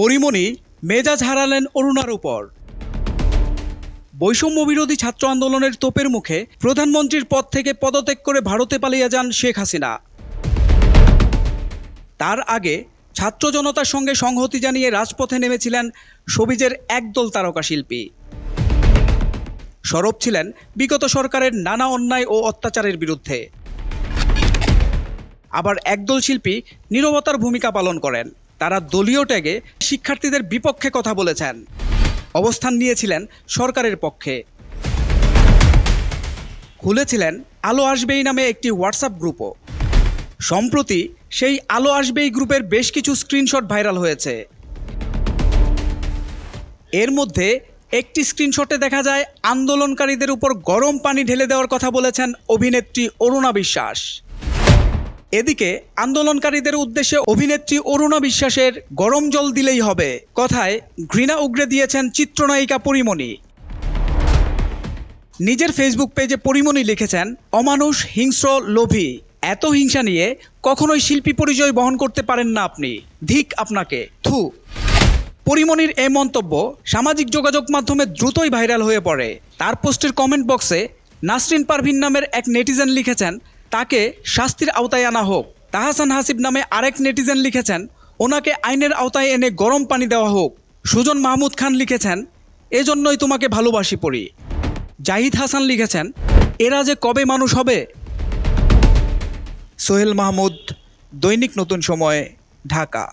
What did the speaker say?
পরিমণি মেজাজ হারালেন অরুণার উপর। বৈষম্য বিরোধী ছাত্র আন্দোলনের তোপের মুখে প্রধানমন্ত্রীর পদ থেকে পদত্যাগ করে ভারতে পালিয়ে যান শেখ হাসিনা। তার আগে ছাত্র জনতার সঙ্গে সংহতি জানিয়ে রাজপথে নেমেছিলেন সবিজের একদল তারকা শিল্পী। সরব ছিলেন বিগত সরকারের নানা অন্যায় ও অত্যাচারের বিরুদ্ধে। আবার একদল শিল্পী নীরবতার ভূমিকা পালন করেন। তারা দলীয় ট্যাগে শিক্ষার্থীদের বিপক্ষে কথা বলেছেন। অবস্থান নিয়েছিলেন সরকারের পক্ষে। খুলেছিলেন আলো আসবেই নামে একটি হোয়াটসঅ্যাপ গ্রুপও। সম্প্রতি সেই আলো আসবেই গ্রুপের বেশ কিছু স্ক্রিনশট ভাইরাল হয়েছে। এর মধ্যে একটি স্ক্রিনশটে দেখা যায়, আন্দোলনকারীদের উপর গরম পানি ঢেলে দেওয়ার কথা বলেছেন অভিনেত্রী অরুণা বিশ্বাস। এদিকে, আন্দোলনকারীদের উদ্দেশ্যে অভিনেত্রী অরুণা বিশ্বাসের গরম জল দিলেই হবে। কথায়, ঘৃণা উগরে দিয়েছেন চিত্রনায়িকা পরিমণি। নিজের ফেসবুক পেজে পরিমণি লিখেছেন, অমানুষ, হিংস্র, লোভী। এত হিংসা নিয়ে কখনোই শিল্পী পরিচয় বহন করতে পারেন না আপনি। ধিক আপনাকে। থু। পরিমণির এই মন্তব্য সামাজিক যোগাযোগ মাধ্যমে দ্রুতই ভাইরাল হয়ে পড়ে। তার পোস্টের কমেন্ট বক্সে নাসরিন পারভিন নামের এক নেটিজেন লিখেছেন তাকে শাস্তির আওতায় আনা হোক। তাহাসান হাসিব নামে আরেক নেটিজেন লিখেছেন, ওনাকে আইনের আওতায় এনে গরম পানি দেওয়া হোক। সুজন মাহমুদ খান লিখেছেন, এজন্যই তোমাকে ভালোবাসি পড়ি। জাহিদ হাসান লিখেছেন, এরা যে কবে মানুষ হবে? সোহেল মাহমুদ, দৈনিক নতুন সময়, ঢাকা।